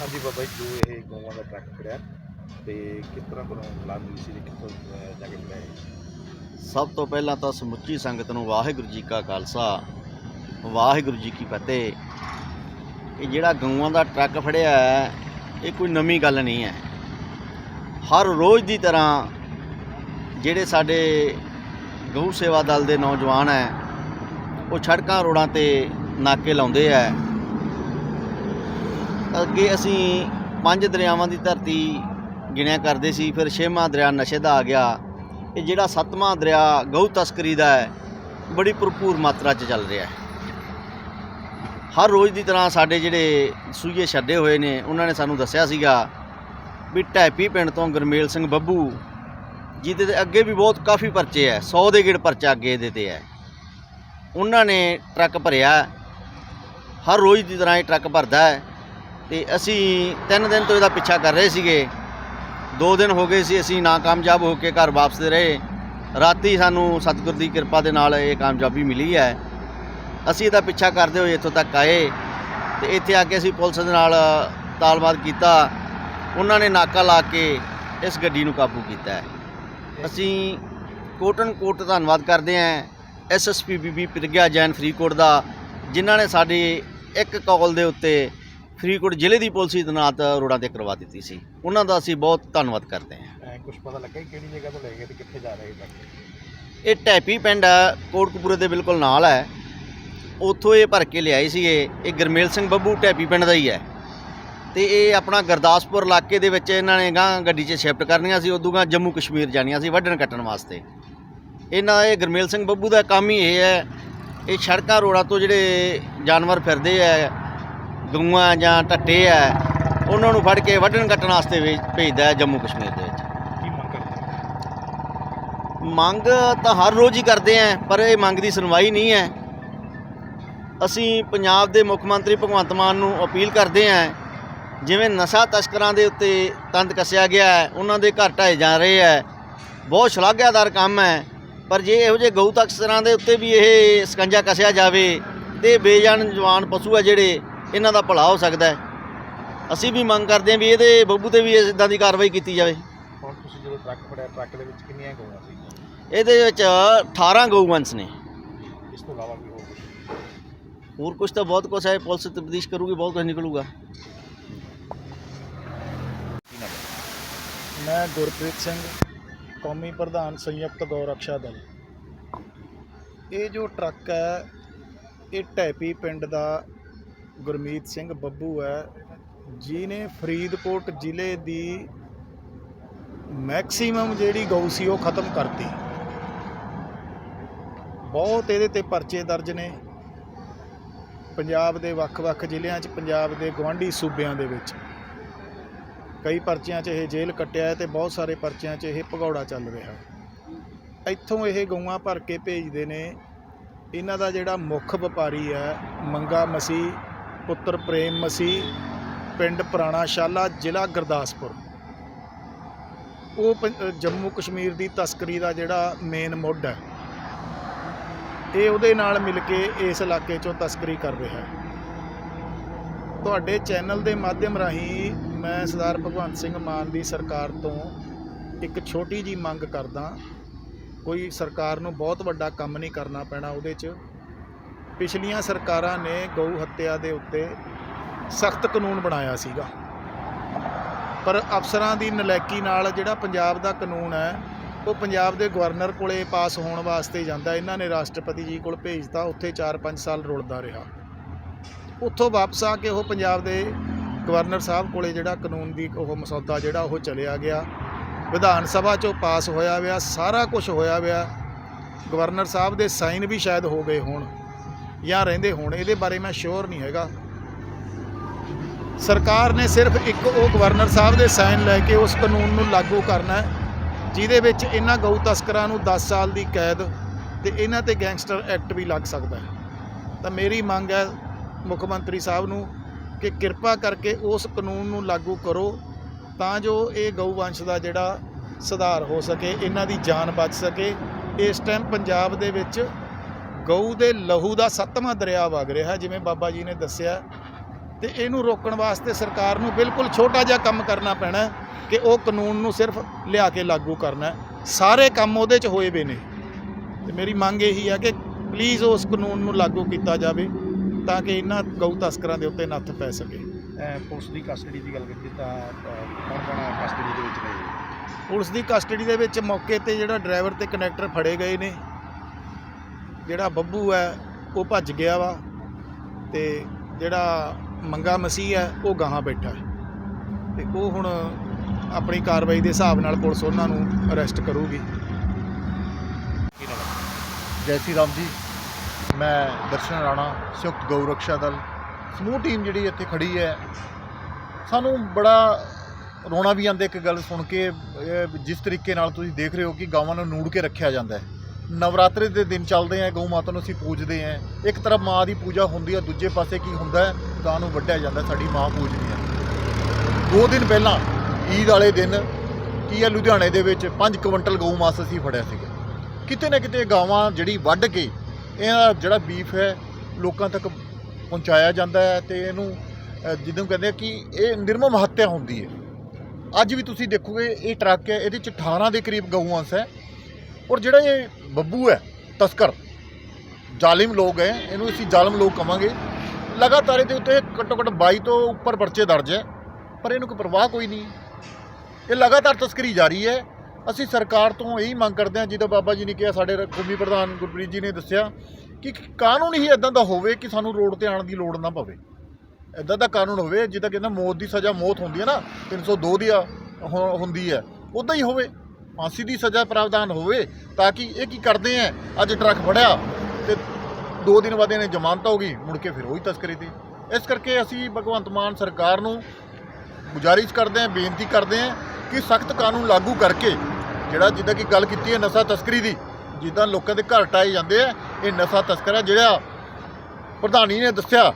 ਹਾਂਜੀ ਬਾਬਾ ਜੀ ਜੋ ਇਹ ਗਊਆਂ ਦਾ ਟਰੱਕ ਖੜਿਆ ਤੇ ਕਿਸ ਤਰ੍ਹਾਂ ਤੁਹਾਨੂੰ ਲਾਭ ਮਿਲੀ ਸੀ ਤੇ ਕਿੱਥੋਂ ਅਹ, ਜਾ ਕੇ ਮਿਲਿਆ ਇਹ? ਸਭ ਤੋਂ ਪਹਿਲਾਂ ਤਾਂ ਸਮੁੱਚੀ ਸੰਗਤ ਨੂੰ ਵਾਹਿਗੁਰੂ ਜੀ ਕਾ ਖਾਲਸਾ ਵਾਹਿਗੁਰੂ ਜੀ ਕੀ ਫਤਿਹ। ਇਹ ਜਿਹੜਾ ਗਊਆਂ ਦਾ ਟਰੱਕ ਫੜਿਆ ਹੈ ਇਹ ਕੋਈ ਨਵੀਂ ਗੱਲ ਨਹੀਂ ਹੈ। ਹਰ ਰੋਜ਼ ਦੀ ਤਰ੍ਹਾਂ ਜਿਹੜੇ ਸਾਡੇ ਗਊ ਸੇਵਾ ਦਲ ਦੇ ਨੌਜਵਾਨ ਹੈ ਉਹ ਸੜਕਾਂ ਰੋਡਾਂ ਤੇ ਨਾਕੇ ਲਾਉਂਦੇ ਹੈ। ਅੱਗੇ ਅਸੀਂ ਪੰਜ ਦਰਿਆਵਾਂ ਦੀ ਧਰਤੀ ਗਿਣਿਆ ਕਰਦੇ ਸੀ, ਫਿਰ ਛੇਵਾਂ ਦਰਿਆ ਨਸ਼ੇ ਦਾ ਆ ਗਿਆ। ਇਹ ਜਿਹੜਾ ਸੱਤਵਾਂ ਦਰਿਆ ਗਊ ਤਸਕਰੀ ਦਾ ਹੈ, ਬੜੀ ਭਰਪੂਰ ਮਾਤਰਾ 'ਚ ਚੱਲ ਰਿਹਾ ਹੈ। ਹਰ ਰੋਜ਼ ਦੀ ਤਰ੍ਹਾਂ ਸਾਡੇ ਜਿਹੜੇ ਸੂਈਏ ਛੱਡੇ ਹੋਏ ਨੇ, ਉਹਨਾਂ ਨੇ ਸਾਨੂੰ ਦੱਸਿਆ ਸੀਗਾ ਵੀ ਢੈਪੀ ਪਿੰਡ ਤੋਂ ਗੁਰਮੇਲ ਸਿੰਘ ਬੱਬੂ, ਜਿਹਦੇ ਤੇ ਅੱਗੇ ਵੀ ਬਹੁਤ ਕਾਫੀ ਪਰਚੇ ਹੈ 100 ਦੇ ਗੇੜ ਪਰਚਾ ਅੱਗੇ ਇਹਦੇ ਤੇ ਹੈ। ਉਹਨਾਂ ਨੇ ਟਰੱਕ ਭਰਿਆ ਹਰ ਰੋਜ਼ ਦੀ ਤਰ੍ਹਾਂ ਇਹ ਟਰੱਕ ਭਰਦਾ ਹੈ। ਤੇ ਅਸੀਂ ਤਿੰਨ ਦਿਨ ਤੋਂ ਇਹਦਾ ਪਿੱਛਾ ਕਰ ਰਹੇ ਸੀਗੇ। ਦੋ ਦਿਨ ਹੋ ਗਏ ਸੀ ਅਸੀਂ ਨਾਕਾਮਯਾਬ ਹੋ ਕੇ ਘਰ ਵਾਪਸਦੇ ਰਹੇ। ਰਾਤੀ ਸਾਨੂੰ ਸਤਿਗੁਰ ਦੀ ਕਿਰਪਾ ਦੇ ਨਾਲ ਇਹ ਕਾਮਯਾਬੀ ਮਿਲੀ ਹੈ। ਅਸੀਂ ਇਹਦਾ ਪਿੱਛਾ ਕਰਦੇ ਹੋਏ ਇੱਥੋਂ ਤੱਕ ਆਏ ਤੇ ਇੱਥੇ ਆ ਕੇ ਅਸੀਂ ਪੁਲਿਸ ਦੇ ਨਾਲ ਤਾਲਬਾਦ ਕੀਤਾ। ਉਹਨਾਂ ਨੇ ਨਾਕਾ ਲਾ ਕੇ ਇਸ ਗੱਡੀ ਨੂੰ ਕਾਬੂ ਕੀਤਾ ਹੈ। ਅਸੀਂ ਕੋਟਨ ਕੋਟ ਧੰਨਵਾਦ ਕਰਦੇ ਹਾਂ ਐਸਐਸਪੀ ਬੀਬੀ ਪ੍ਰਗਿਆ ਜੈਨ ਫਰੀਦਕੋਟ ਦਾ, ਜਿਨ੍ਹਾਂ ਨੇ ਸਾਡੀ ਇੱਕ ਕਾਲ ਦੇ ਉੱਤੇ ਫਰੀਦਕੋਟ ਜ਼ਿਲ੍ਹੇ ਦੀ ਪੁਲਿਸ ਦੀ ਤੈਨਾਤ ਰੋਡਾਂ ਤੇ ਕਰਵਾ ਦਿੱਤੀ ਸੀ। ਉਹਨਾਂ ਦਾ ਅਸੀਂ ਬਹੁਤ ਧੰਨਵਾਦ ਕਰਦੇ ਹਾਂ। ਕੁਝ ਪਤਾ ਲੱਗਾ ਕਿਹੜੀ ਜਗ੍ਹਾ ਤੋਂ ਲੈ ਗਏ ਤੇ ਕਿੱਥੇ ਜਾ ਰਹੇ ਇਹ ਟੈਪੀ ਪਿੰਡ ਆ, ਕੋਟਕਪੂਰੇ ਦੇ ਬਿਲਕੁਲ ਨਾਲ ਹੈ ਉੱਥੋਂ ਇਹ ਭਰ ਕੇ ਲਿਆਏ ਸੀਗੇ। ਇਹ ਗਰਮੇਲ ਸਿੰਘ ਬੱਬੂ ਟੈਪੀ ਪਿੰਡ ਦਾ ਹੀ ਹੈ ਤੇ ਇਹ ਆਪਣਾ ਗੁਰਦਾਸਪੁਰ ਇਲਾਕੇ ਦੇ ਵਿੱਚ ਇਹਨਾਂ ਨੇ ਗਾਂ ਗੱਡੀ 'ਚ ਸ਼ਿਫਟ ਕਰਨੀਆਂ ਸੀ ਉਦੋਂ ਗਾਂ ਜੰਮੂ ਕਸ਼ਮੀਰ ਜਾਣੀਆਂ ਸੀ ਵੱਢਣ ਕੱਟਣ ਵਾਸਤੇ। ਇਹਨਾਂ ਇਹ ਗਰਮੇਲ ਸਿੰਘ ਬੱਬੂ ਦਾ ਕੰਮ ਹੀ ਇਹ ਹੈ। ਇਹ ਸੜਕਾਂ ਰੋਡਾਂ ਤੋਂ ਜਿਹੜੇ ਜਾਨਵਰ ਫਿਰਦੇ ਆ ਗਊਆਂ ਜਾਂ ਟੱਟੇ ਆ ਉਹਨਾਂ ਨੂੰ ਫੜ ਕੇ ਵੱਢਣ ਕੱਟਣ ਵਾਸਤੇ ਵੇ- ਭੇਜਦਾ ਹੈ ਜੰਮੂ ਕਸ਼ਮੀਰ ਦੇ ਵਿੱਚ। ਕੀ ਮੰਗ ਕਰਦੇ ਮੰਗ ਤਾਂ ਹਰ ਰੋਜ਼ ਹੀ ਕਰਦੇ ਆਂ ਪਰ ਇਹ ਮੰਗ ਦੀ ਸੁਣਵਾਈ ਨਹੀਂ ਹੈ। ਅਸੀਂ ਪੰਜਾਬ ਦੇ ਮੁੱਖ ਮੰਤਰੀ ਭਗਵੰਤ ਮਾਨ ਨੂੰ ਅਪੀਲ ਕਰਦੇ ਆਂ ਜਿਵੇਂ ਨਸ਼ਾ ਤਸਕਰਾਂ ਦੇ ਉੱਤੇ ਤੰਦ ਕੱਸਿਆ ਗਿਆ ਹੈ ਉਹਨਾਂ ਦੇ ਘਰ ਢਾਏ ਜਾ ਰਹੇ ਹੈ ਬਹੁਤ ਸ਼ਲਾਘਾਦਾਰ ਕੰਮ ਹੈ ਪਰ ਜੇ ਇਹੋ ਜਿਹੇ ਗਊ ਤਸਕਰਾਂ ਦੇ ਉੱਤੇ ਵੀ ਇਹ ਸਕੰਜਾ ਕੱਸਿਆ ਜਾਵੇ ਤੇ ਬੇਜਾਨ ਜਵਾਨ ਪਸ਼ੂ ਹੈ ਜਿਹੜੇ ਇਹਨਾਂ ਦਾ ਭਲਾ ਹੋ ਸਕਦਾ ਹੈ। ਅਸੀਂ ਵੀ ਮੰਗ ਕਰਦੇ ਆਂ ਵੀ ਇਹਦੇ ਬੱਬੂ ਤੇ ਵੀ ਇਦਾਂ ਦੀ ਕਾਰਵਾਈ ਕੀਤੀ ਜਾਵੇ। ਹੁਣ ਤੁਸੀਂ ਜਦੋਂ ਟਰੱਕ ਫੜਿਆ ਟਰੱਕ ਦੇ ਵਿੱਚ ਕਿੰਨੀਆਂ ਗਊਆਂ ਸੀ? ਇਹਦੇ ਵਿੱਚ 18 ਗਊਵੰਸ਼ ਨੇ। ਇਸ ਤੋਂ ਇਲਾਵਾ ਵੀ ਹੋਰ ਕੁਝ ਹੋਰ ਕੁਝ ਤਾਂ ਬਹੁਤ ਕੁਝ ਹੈ ਪੁਲਿਸ ਤਬਦੀਸ਼ ਕਰੂਗੀ ਬਹੁਤ ਕੁਝ ਨਿਕਲੂਗਾ। ਹੈ ਮੈਂ ਗੁਰਪ੍ਰੀਤ ਸਿੰਘ ਕੌਮੀ ਪ੍ਰਧਾਨ ਸੰਯੁਕਤ ਗੌ ਰੱਖਿਆ ਦਲ। ਇਹ ਜੋ ਟਰੱਕ ਹੈ ਇਹ ਢੈਪੀ ਪਿੰਡ ਦਾ ਗੁਰਮੀਤ ਸਿੰਘ ਬੱਬੂ ਹੈ, ਜਿਹਨੇ ਫਰੀਦਕੋਟ ਜ਼ਿਲ੍ਹੇ ਦੀ ਮੈਕਸਿਮਮ ਜਿਹੜੀ ਗਊ ਸੀ ਉਹ ਖਤਮ ਕਰਤੀ। ਬਹੁਤ ਇਹਦੇ ਤੇ ਪਰਚੇ ਦਰਜ ਨੇ। ਪੰਜਾਬ ਦੇ ਵੱਖ-ਵੱਖ ਜ਼ਿਲ੍ਹਿਆਂ 'ਚ, ਪੰਜਾਬ ਦੇ ਗਵਾਂਢੀ ਸੂਬਿਆਂ ਦੇ ਵਿੱਚ। ਕਈ ਪਰਚਿਆਂ 'ਚ ਇਹ ਜੇਲ੍ਹ ਕੱਟਿਆ ਹੈ ਤੇ ਬਹੁਤ ਸਾਰੇ ਪਰਚਿਆਂ 'ਚ ਇਹ ਭਗੌੜਾ ਚੱਲ ਰਿਹਾ ਇੱਥੋਂ ਇਹ ਗਊਆਂ ਭਰ ਕੇ ਭੇਜਦੇ ਨੇ। ਇਹਨਾਂ ਦਾ ਜਿਹੜਾ ਮੁੱਖ ਵਪਾਰੀ ਹੈ, ਮੰਗਾ ਮਸੀਹ ਪੁੱਤਰ ਪ੍ਰੇਮ ਮਸੀਹ ਪਿੰਡ ਪੁਰਾਣਾ ਸ਼ਾਲਾ, ਜ਼ਿਲ੍ਹਾ ਗੁਰਦਾਸਪੁਰ। ਉਹ ਪੰ- ਜੰਮੂ ਕਸ਼ਮੀਰ ਦੀ ਤਸਕਰੀ ਦਾ ਜਿਹੜਾ ਮੇਨ ਮੁੱਢ ਹੈ। ਇਹ ਉਹਦੇ ਨਾਲ ਮਿਲ ਕੇ ਇਸ ਇਲਾਕੇ 'ਚੋਂ ਤਸਕਰੀ ਕਰ ਰਿਹਾ ਹੈ। ਤੁਹਾਡੇ ਚੈਨਲ ਦੇ ਮਾਧਿਅਮ ਰਾਹੀਂ ਮੈਂ ਸਰਦਾਰ ਭਗਵੰਤ ਸਿੰਘ ਮਾਨ ਦੀ ਸਰਕਾਰ ਤੋਂ ਇੱਕ ਛੋਟੀ ਜੀ ਮੰਗ ਕਰਦਾ। ਕੋਈ ਸਰਕਾਰ ਨੂੰ ਬਹੁਤ ਵੱਡਾ ਕੰਮ ਨਹੀਂ ਕਰਨਾ ਪੈਣਾ ਉਹਦੇ 'ਚ। ਪਿਛਲੀਆਂ ਸਰਕਾਰਾਂ ਨੇ ਗਊ ਹੱਤਿਆ ਦੇ ਉੱਤੇ ਸਖਤ ਕਾਨੂੰਨ ਬਣਾਇਆ ਸੀਗਾ। ਪਰ ਅਫਸਰਾਂ ਦੀ ਨਲੈਕੀ ਨਾਲ ਜਿਹੜਾ ਪੰਜਾਬ ਦਾ ਕਾਨੂੰਨ ਹੈ, ਉਹ ਪੰਜਾਬ ਦੇ ਗਵਰਨਰ ਕੋਲੇ ਪਾਸ ਹੋਣ ਵਾਸਤੇ ਜਾਂਦਾ। ਇਹਨਾਂ ਨੇ ਰਾਸ਼ਟਰਪਤੀ ਜੀ ਕੋਲ ਭੇਜਤਾ। ਉੱਥੇ 4-5 ਸਾਲ ਰੁਲਦਾ ਰਿਹਾ। ਉੱਥੋਂ ਵਾਪਸ ਆ ਕੇ ਉਹ ਪੰਜਾਬ ਦੇ ਗਵਰਨਰ ਸਾਹਿਬ ਕੋਲੇ ਜਿਹੜਾ ਕਾਨੂੰਨ ਦੀ ਉਹ ਮਸੌਦਾ ਜਿਹੜਾ ਉਹ ਚਲਿਆ ਗਿਆ। ਵਿਧਾਨ ਸਭਾ ਚੋਂ ਪਾਸ ਹੋਇਆ ਵਿਆ, ਸਾਰਾ ਕੁਝ ਹੋਇਆ ਵਿਆ। ਗਵਰਨਰ ਸਾਹਿਬ ਦੇ ਸਾਈਨ ਵੀ ਸ਼ਾਇਦ ਹੋ ਗਏ ਹੋਣ। ਜਾਂ ਰਹਿੰਦੇ ਹੋਣ, ਇਹਦੇ ਬਾਰੇ ਮੈਂ ਸ਼ੋਰ ਨਹੀਂ ਹੈਗਾ। ਸਰਕਾਰ ਨੇ ਸਿਰਫ ਇੱਕ ਉਹ ਗਵਰਨਰ ਸਾਹਿਬ ਦੇ ਸਾਈਨ ਲੈ ਕੇ ਉਸ ਕਾਨੂੰਨ ਨੂੰ ਲਾਗੂ ਕਰਨਾ ਜਿਹਦੇ ਵਿੱਚ ਇਹਨਾਂ ਗਊ ਤਸਕਰਾਂ ਨੂੰ 10 ਸਾਲ ਦੀ ਕੈਦ ਤੇ ਇਹਨਾਂ ਤੇ ਗੈਂਗਸਟਰ ਐਕਟ ਵੀ ਲੱਗ ਸਕਦਾ ਹੈ। ਤਾਂ ਮੇਰੀ ਮੰਗ ਹੈ ਮੁੱਖ ਮੰਤਰੀ ਸਾਹਿਬ ਨੂੰ ਕਿ ਕਿਰਪਾ ਕਰਕੇ ਉਸ ਕਾਨੂੰਨ ਨੂੰ ਲਾਗੂ ਕਰੋ, ਤਾਂ ਜੋ ਇਹ ਗਊ ਵੰਸ਼ ਦਾ ਜਿਹੜਾ ਸੁਧਾਰ ਹੋ ਸਕੇ, ਇਹਨਾਂ ਦੀ ਜਾਨ ਬਚ ਸਕੇ। ਇਸ ਟਾਈਮ ਪੰਜਾਬ ਦੇ ਵਿੱਚ ਗਊ ਦੇ ਲਹੂ ਦਾ ਸੱਤਵਾਂ ਦਰਿਆ ਵਗ ਰਿਹਾ ਜਿਵੇਂ ਬਾਬਾ ਜੀ ਨੇ ਦੱਸਿਆ। ਤੇ ਇਹਨੂੰ ਰੋਕਣ ਵਾਸਤੇ ਸਰਕਾਰ ਨੂੰ ਬਿਲਕੁਲ ਛੋਟਾ ਜਿਹਾ ਕੰਮ ਕਰਨਾ ਪੈਣਾ ਕਿ ਉਹ ਕਾਨੂੰਨ ਨੂੰ ਸਿਰਫ ਲਿਆ ਕੇ ਲਾਗੂ ਕਰਨਾ ਸਾਰੇ ਕੰਮ ਉਹਦੇ 'ਚ ਹੋਏ ਵੇ ਨੇ। ਤੇ ਮੇਰੀ ਮੰਗ ਇਹੀ ਹੈ ਕਿ ਪਲੀਜ਼ ਉਸ ਕਾਨੂੰਨ ਨੂੰ ਲਾਗੂ ਕੀਤਾ ਜਾਵੇ ਤਾਂ ਕਿ ਇਹਨਾਂ ਗਊ ਤਸਕਰਾਂ ਦੇ ਉੱਤੇ ਨੱਥ ਪੈ ਸਕੇ। ਪੁਲਿਸ ਦੀ ਕਸਟਡੀ ਦੀ ਗੱਲ ਕਰੀਏ ਤਾਂ ਕੌਣ ਕੌਣ ਕਸਟਡੀ ਦੇ ਵਿੱਚ ਨੇ ਪੁਲਿਸ ਦੀ ਕਸਟਡੀ ਦੇ ਵਿੱਚ ਮੌਕੇ ਤੇ ਜਿਹੜਾ ਡਰਾਈਵਰ ਤੇ ਕਨੈਕਟਰ ਫੜੇ ਗਏ ਨੇ। ਜਿਹੜਾ ਬੱਬੂ ਹੈ ਉਹ ਭੱਜ ਗਿਆ ਵਾ ਤੇ ਜਿਹੜਾ ਮੰਗਾ ਮਸੀਹ ਹੈ ਉਹ ਗਾਹਾਂ ਬੈਠਾ ਹੈ। ਤੇ ਉਹ ਹੁਣ ਆਪਣੀ ਕਾਰਵਾਈ ਦੇ ਹਿਸਾਬ ਨਾਲ ਪੁਲਿਸ ਉਹਨਾਂ ਨੂੰ ਅਰੈਸਟ ਕਰੂਗੀ? ਜੈ ਸ਼੍ਰੀ ਰਾਮ ਜੀ। ਮੈਂ ਦਰਸ਼ਨ ਰਾਣਾ ਸੰਯੁਕਤ ਗਊ ਰਕਸ਼ਾ ਦਲ। ਸਮੂਹ ਟੀਮ ਜਿਹੜੀ ਇੱਥੇ ਖੜੀ ਹੈ ਸਾਨੂੰ ਬੜਾ ਰੋਣਾ ਵੀ ਆਉਂਦਾ ਇੱਕ ਗੱਲ ਸੁਣ ਕੇ ਜਿਸ ਤਰੀਕੇ ਨਾਲ ਤੁਸੀਂ ਦੇਖ ਰਹੇ ਹੋ ਕਿ ਗਾਵਾਂ ਨੂੰ ਨੂੜ ਕੇ ਰੱਖਿਆ ਜਾਂਦਾ ਹੈ। ਨਵਰਾਤਰੇ ਦੇ ਦਿਨ ਚੱਲਦੇ ਆ ਗਊ ਮਾਤਾ ਨੂੰ ਅਸੀਂ ਪੂਜਦੇ ਆ। ਇੱਕ ਤਰਫ ਮਾਂ ਦੀ ਪੂਜਾ ਹੁੰਦੀ ਹੈ ਦੂਜੇ ਪਾਸੇ ਕੀ ਹੁੰਦਾ ਹੈ? ਗਾਂ ਨੂੰ ਵੱਢਿਆ ਜਾਂਦਾ ਸਾਡੀ ਮਾਂ ਪੂਜਦੀ ਹੈ ਦੋ ਦਿਨ ਪਹਿਲਾਂ ਈਦ ਵਾਲੇ ਦਿਨ ਕੀ ਹੈ ਲੁਧਿਆਣੇ ਦੇ ਵਿੱਚ 5 ਕੁਇੰਟਲ ਗਊ ਮਾਸ ਅਸੀਂ ਫੜਿਆ ਸੀਗਾ। ਕਿਤੇ ਨਾ ਕਿਤੇ ਗਾਵਾਂ ਜਿਹੜੀ ਵੱਢ ਕੇ ਇਹਦਾ ਜਿਹੜਾ ਬੀਫ ਹੈ ਲੋਕਾਂ ਤੱਕ ਪਹੁੰਚਾਇਆ ਜਾਂਦਾ ਹੈ ਤੇ ਇਹਨੂੰ ਅ, ਜਿਹਨੂੰ ਕਹਿੰਦੇ ਆ ਕਿ ਇਹ ਨਿਰਮਮ ਹੱਤਿਆ ਹੁੰਦੀ ਹੈ। ਅੱਜ ਵੀ ਤੁਸੀਂ ਦੇਖੋਗੇ ਇਹ ਟਰੱਕ ਹੈ ਇਹਦੇ ਚ 18 ਦੇ ਕਰੀਬ ਗਊਆਂ ਹੈ। ਔਰ ਜਿਹੜਾ ਇਹ ਬੱਬੂ ਹੈ, ਤਸਕਰ, ਜ਼ਾਲਿਮ ਲੋਕ ਹੈ, ਇਹਨੂੰ ਅਸੀਂ ਜ਼ਾਲਮ ਲੋਕ ਕਵਾਂਗੇ। ਲਗਾਤਾਰ ਇਹਦੇ ਉੱਤੇ ਘੱਟੋ ਘੱਟ 22 ਤੋਂ ਉੱਪਰ ਪਰਚੇ ਦਰਜ ਹੈ, ਪਰ ਇਹਨੂੰ ਕੋਈ ਪਰਵਾਹ ਕੋਈ ਨਹੀਂ। ਇਹ ਲਗਾਤਾਰ ਤਸਕਰੀ ਜਾਰੀ ਹੈ। ਅਸੀਂ ਸਰਕਾਰ ਤੋਂ ਇਹੀ ਮੰਗ ਕਰਦੇ ਹਾਂ ਜਿਹਦਾ ਬਾਬਾ ਜੀ ਨੇ ਕਿਹਾ, ਸਾਡੇ ਕੌਮੀ ਪ੍ਰਧਾਨ ਗੁਰਪ੍ਰੀਤ ਜੀ ਨੇ ਦੱਸਿਆ ਕਿ ਕਾਨੂੰਨ ਹੀ ਇਦਾਂ ਦਾ ਹੋਵੇ ਕਿ ਸਾਨੂੰ ਰੋਡ ਤੇ ਆਉਣ ਦੀ ਲੋੜ ਨਾ ਪਵੇ। ਇਦਾਂ ਦਾ ਕਾਨੂੰਨ ਹੋਵੇ, ਜਿੱਦਾਂ ਕਹਿੰਦਾ ਮੌਤ ਦੀ ਸਜ਼ਾ ਮੌਤ ਹੁੰਦੀ ਹੈ ਨਾ 302 ਦੀ ਆ- ਹੁ- ਹੁੰਦੀ ਹੈ ਉਦਾਂ ਹੀ ਹੋਵੇ। ਫਾਂਸੀ ਦੀ ਸਜ਼ਾ ਪ੍ਰਾਵਧਾਨ ਹੋਵੇ ਤਾਂ ਕਿ ਇਹ ਕੀ ਕਰਦੇ ਆ, ਅੱਜ ਟਰੱਕ ਫੜਿਆ ਤੇ ਦੋ ਦਿਨ ਬਾਅਦ ਇਹਨੇ ਜ਼ਮਾਨਤ ਹੋ ਗਈ, ਮੁੜ ਕੇ ਫਿਰ ਉਹੀ ਤਸਕਰੀ ਤੇ ਇਸ ਕਰਕੇ ਅਸੀਂ ਭਗਵੰਤ ਮਾਨ ਸਰਕਾਰ ਨੂੰ ਗੁਜ਼ਾਰਿਸ਼ ਕਰਦੇ ਹਾਂ ਬੇਨਤੀ ਕਰਦੇ ਹਾਂ ਕਿ ਸਖਤ ਕਾਨੂੰਨ ਲਾਗੂ ਕਰਕੇ, ਜਿਹੜਾ ਜਿੱਦਾਂ ਕਿ ਗੱਲ ਕੀਤੀ ਹੈ ਨਸ਼ਾ ਤਸਕਰੀ ਦੀ, ਜਿੱਦਾਂ ਲੋਕਾਂ ਦੇ ਘਰ ਟਾਏ ਜਾਂਦੇ ਆ, ਇਹ ਨਸ਼ਾ ਤਸਕਰ ਹੈ ਜਿਹੜਾ ਪ੍ਰਧਾਨੀ ਨੇ ਦੱਸਿਆ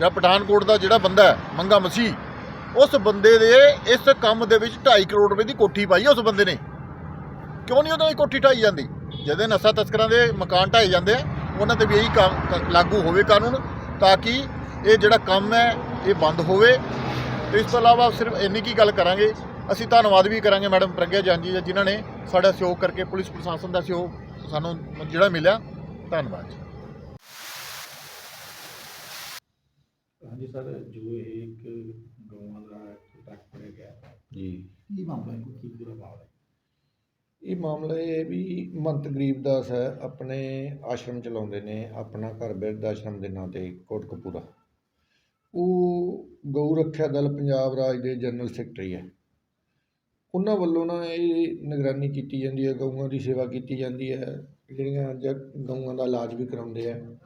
ਜਾਂ ਪਠਾਨਕੋਟ ਦਾ ਜਿਹੜਾ ਬੰਦਾ ਮੰਗਾ ਮਸੀਹ, ਉਸ ਬੰਦੇ ਦੇ ਇਸ ਕੰਮ ਦੇ ਵਿੱਚ 2.5 ਕਰੋੜ ਰੁਪਏ ਦੀ ਕੋਠੀ ਪਾਈ ਉਸ ਬੰਦੇ ਨੇ। ਕਿਉਂ ਨਹੀਂ ਉਹਨਾਂ ਦੀ ਕੋਠੀ ਢਾਈ ਜਾਂਦੀ? ਜਦੋਂ ਨਸ਼ਾ ਤਸਕਰਾਂ ਦੇ ਮਕਾਨ ਢਾਏ ਜਾਂਦੇ ਆ ਉਹਨਾਂ ਤੇ ਵੀ ਇਹੀ ਕੰਮ ਲਾਗੂ ਹੋਵੇ ਕਾਨੂੰਨ ਤਾਂ ਕਿ ਇਹ ਜਿਹੜਾ ਕੰਮ ਹੈ ਇਹ ਬੰਦ ਹੋਵੇ। ਤੇ ਇਸ ਤੋਂ ਇਲਾਵਾ ਸਿਰਫ ਇੰਨੀ ਕੀ ਗੱਲ ਕਰਾਂਗੇ ਅਸੀਂ ਧੰਨਵਾਦ ਵੀ ਕਰਾਂਗੇ ਮੈਡਮ ਪ੍ਰਗਿਆ ਜਾਨ ਜੀ ਜਿਨ੍ਹਾਂ ਨੇ ਸਾਡਾ ਸਹਿਯੋਗ ਕਰਕੇ ਪੁਲਿਸ ਪ੍ਰਸ਼ਾਸਨ ਦਾ ਸਹਿਯੋਗ ਸਾਨੂੰ ਜਿਹੜਾ ਮਿਲਿਆ। ਧੰਨਵਾਦ ਜੀ। ਹਾਂਜੀ ਸਰ ਜੋ ਇਹ ਇੱਕ ਗਊਆਂ ਦਾ ਟਰੱਕ ਫੜਿਆ ਗਿਆ ਜੀ। ਕੀ ਮਾਮਲਾ ਹੈ? ਕੀ ਪੂਰਾ ਮਾਮਲਾ ਹੈ? ਇਹ ਮਾਮਲਾ ਇਹ ਹੈ ਵੀ ਮੰਤ ਗਰੀਬਦਾਸ ਹੈ, ਆਪਣੇ ਆਸ਼ਰਮ ਚਲਾਉਂਦੇ ਨੇ, ਆਪਣਾ ਘਰ ਬਿਰਧ ਆਸ਼ਰਮ ਦੇ ਨਾਂ ਤੇ ਕੋਟਕਪੂਰਾ। ਉਹ ਗਊ ਰੱਖਿਆ ਦਲ ਪੰਜਾਬ ਰਾਜ ਦੇ ਜਨਰਲ ਸੈਕਟਰੀ ਹੈ। ਉਹਨਾਂ ਵੱਲੋਂ ਨਾ ਇਹ ਨਿਗਰਾਨੀ ਕੀਤੀ ਜਾਂਦੀ ਹੈ, ਗਊਆਂ ਦੀ ਸੇਵਾ ਕੀਤੀ ਜਾਂਦੀ ਹੈ, ਜਿਹੜੀਆਂ ਜ- ਗਊਆਂ ਦਾ ਇਲਾਜ ਵੀ ਕਰਾਉਂਦੇ ਆ।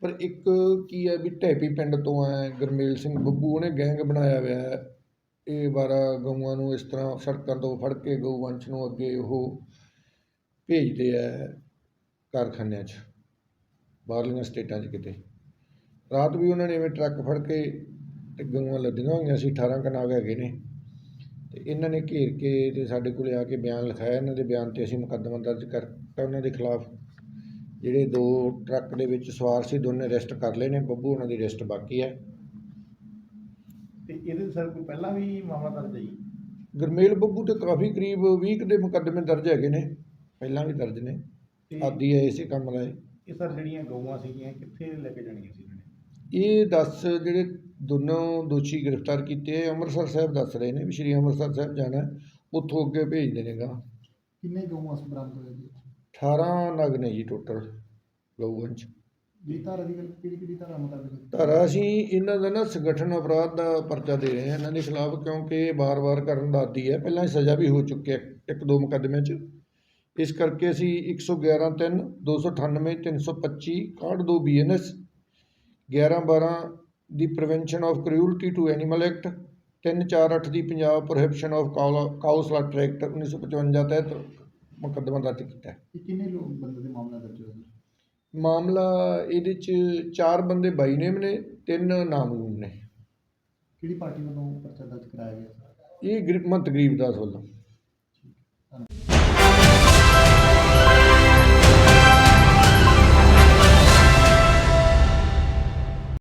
ਪਰ ਇੱਕ ਕੀ ਹੈ ਵੀ ਢੈਪੀ ਪਿੰਡ ਤੋਂ ਹੈ, ਗੁਰਮੇਲ ਸਿੰਘ ਬੱਬੂ, ਉਹਨੇ ਗੈਂਗ ਬਣਾਇਆ ਹੋਇਆ ਹੈ। ਇਹ ਵਾਰਾ ਗਊਆਂ ਨੂੰ ਇਸ ਤਰ੍ਹਾਂ ਸੜਕਾਂ ਤੋਂ ਫੜ ਕੇ ਗਊਵੰਸ਼ ਨੂੰ ਅੱਗੇ ਉਹ ਭੇਜਦੇ ਆ ਕਾਰਖਾਨਿਆਂ 'ਚ, ਬਾਹਰਲੀਆਂ ਸਟੇਟਾਂ 'ਚ ਕਿਤੇ। ਰਾਤ ਵੀ ਉਹਨਾਂ ਨੇ ਐਵੇਂ ਟਰੱਕ ਫੜ ਕੇ ਤੇ ਗਊਆਂ ਲੱਦੀਆਂ ਹੋਈਆਂ ਸੀ 18 ਕਨਾਗ ਹੈਗੇ ਨੇ। ਤੇ ਇਹਨਾਂ ਨੇ ਘੇਰ ਕੇ ਤੇ ਸਾਡੇ ਕੋਲੇ ਆ ਕੇ ਬਿਆਨ ਲਿਖਾਇਆ, ਇਹਨਾਂ ਦੇ ਬਿਆਨ ਤੇ ਅਸੀਂ ਮੁਕੱਦਮਾ ਦਰਜ ਕਰਤਾ ਉਹਨਾਂ ਦੇ ਖਿਲਾਫ। ਜਿਹੜੇ ਦੋ ਟਰੱਕ ਦੇ ਵਿੱਚ ਸਵਾਰ ਸੀ, ਦੋਨੇ ਅਰੈਸਟ ਕਰ ਲਏ ਨੇ, ਬੱਬੂ ਉਹਨਾਂ ਦੀ ਅਰੈਸਟ ਬਾਕੀ ਹੈ। ਤੇ ਇਹਦੇ ਸਰ ਕੋਈ ਪਹਿਲਾਂ ਵੀ ਮਾਮਲਾ ਦਰਜ ਹੈ ਜੀ? ਗੁਰਮੇਲ ਬੱਬੂ ਤੇ ਕਾਫੀ ਕਰੀਬ 20 ਕੁ ਦੇ ਮੁਕੱਦਮੇ ਦਰਜ ਹੈਗੇ ਨੇ ਪਹਿਲਾਂ ਵੀ ਦਰਜ ਨੇ ਤੇ ਆਦੀ ਹੈ ਇਸੇ ਕੰਮ ਦਾ ਇਹ। ਸਰ ਜਿਹੜੀਆਂ ਗਊਆਂ ਸੀਗੀਆਂ ਕਿੱਥੇ ਲੈ ਕੇ ਜਾਣੀਆਂ ਸੀ ਇਹਨਾਂ ਨੇ? ਇਹ ਦੱਸ ਜਿਹੜੇ ਦੋਨੋਂ ਦੋਸ਼ੀ ਗ੍ਰਿਫਤਾਰ ਕੀਤੇ ਆ, ਅੰਮ੍ਰਿਤਸਰ ਸਾਹਿਬ ਦੱਸ ਰਹੇ ਨੇ ਵੀ ਸ਼੍ਰੀ ਅੰਮ੍ਰਿਤਸਰ ਸਾਹਿਬ ਜਾਣਾ ਉੱਥੋਂ ਅੱਗੇ ਭੇਜ ਦੇਣੇਗਾ ਕਿੰਨੇ ਗਊਆਂ ਬਰਾਮਦ ਹੋਏ ਜੀ? 18 ਨਗ ਨੇ ਜੀ ਟੋਟਲ ਗਊਆਂ 'ਚ। ਜੀ ਧਾਰਾ ਦੀ ਗੱਲ ਕਿਹੜੀ ਕਿਹੜੀ ਧਾਰਾ ਮੁਤਾਬਕ ਧਾਰਾ ਅਸੀਂ ਇਹਨਾਂ ਦਾ ਨਾ ਸੰਗਠਨ ਅਪਰਾਧ ਦਾ ਪਰਚਾ ਦੇ ਰਹੇ ਹਾਂ ਇਹਨਾਂ ਦੇ ਖਿਲਾਫ ਕਿਉਂਕਿ ਇਹ ਵਾਰ-ਵਾਰ ਕਰਨ ਦਾ ਆਦੀ ਹੈ। ਪਹਿਲਾਂ ਹੀ ਸਜ਼ਾ ਵੀ ਹੋ ਚੁੱਕੀ ਹੈ ਇੱਕ ਦੋ ਮੁਕੱਦਮਿਆਂ 'ਚ। ਇਸ ਕਰਕੇ ਅਸੀਂ 111 3 298 325 62 BNS 11 12 the prevention of cruelty to animal act 348 the Punjab prohibition of cow slaughter act 1955 ਤਹਿਤ ਮੁਕੱਦਮਾ ਦਰਜ ਕੀਤਾ ਹੈ। ਕਿੰਨੇ ਲੋਕ ਬੰਦੇ ਦੇ ਮਾਮਲਾ ਦਰਜ ਹੋਇਆ ਮਾਮਲਾ ਇਹਦੇ 'ਚ ਚਾਰ ਬੰਦੇ ਬਾਈ ਨੇਮ ਨੇ ਤਿੰਨ ਨਾਮਲੂਮ ਨੇ। ਕਿਹੜੀ ਪਾਰਟੀ ਵੱਲੋਂ ਪਰਚਾ ਦਰਜ ਕਰਾਇਆ ਗਿਆ? ਇਹ ਗਰੀਬ ਮੰਤ ਗਰੀਬਦਾਸ ਵੱਲੋਂ ਧੰਨਵਾਦ।